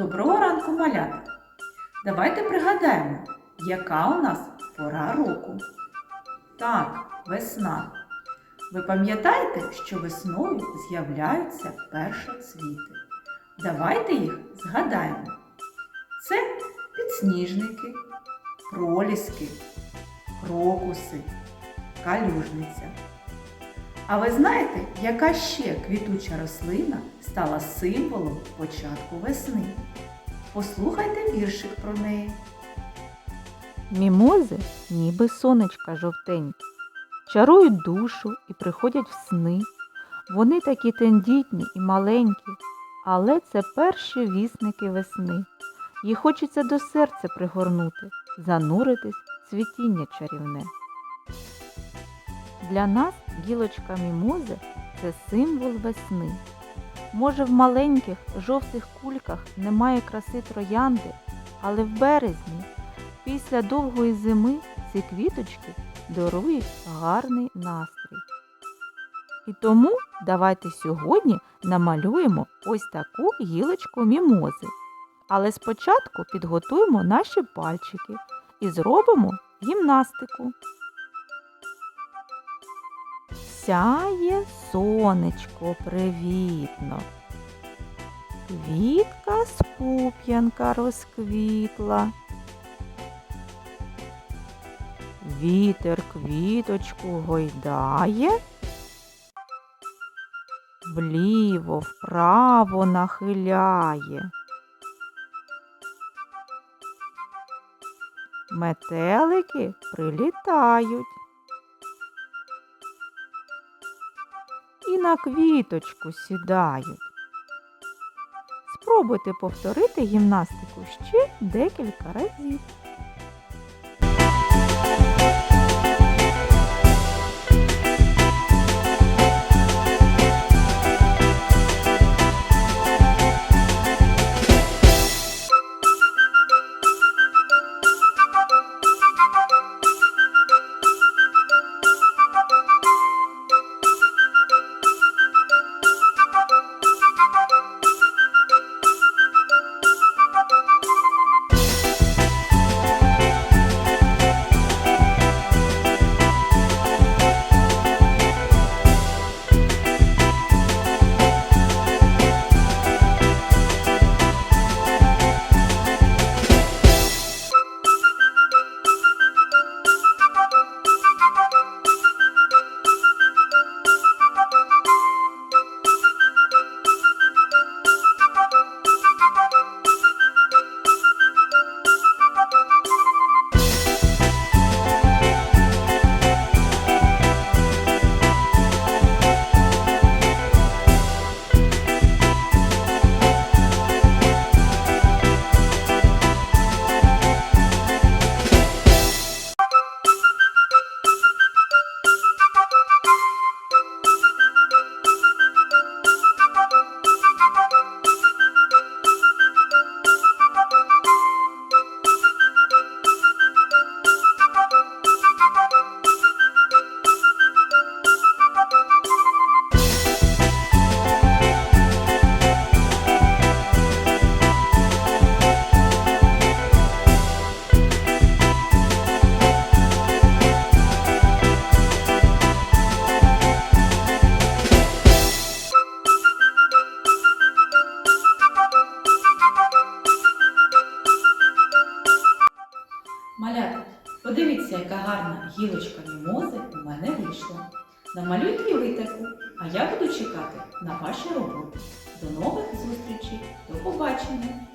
Доброго ранку, малята! Давайте пригадаємо, яка у нас пора року. Так, весна. Ви пам'ятаєте, що весною з'являються першоцвіти? Давайте їх згадаємо. Це підсніжники, проліски, крокуси, калюжниця. А ви знаєте, яка ще квітуча рослина стала символом початку весни? Послухайте віршик про неї. Мімози, ніби сонечка жовтенькі, чарують душу і приходять в сни. Вони такі тендітні і маленькі, але це перші вісники весни. Їх хочеться до серця пригорнути, зануритись в цвітіння чарівне. Для нас гілочка мімози це символ весни. Може, в маленьких жовтих кульках немає краси троянди, але в березні Після довгої зими ці квіточки дарують гарний настрій. І тому давайте сьогодні намалюємо ось таку гілочку мімози. Але спочатку підготуємо наші пальчики і зробимо гімнастику. Сяє сонечко привітно. Квітка з пуп'янка розквітла. Вітер квіточку гойдає, вліво вправо нахиляє. Метелики прилітають. На квіточку сідають. Спробуйте повторити гімнастику ще декілька разів. Подивіться, яка гарна гілочка мімози у мене вийшла. Намалюйте її таку, а я буду чекати на ваші роботи. До нових зустрічей, до побачення!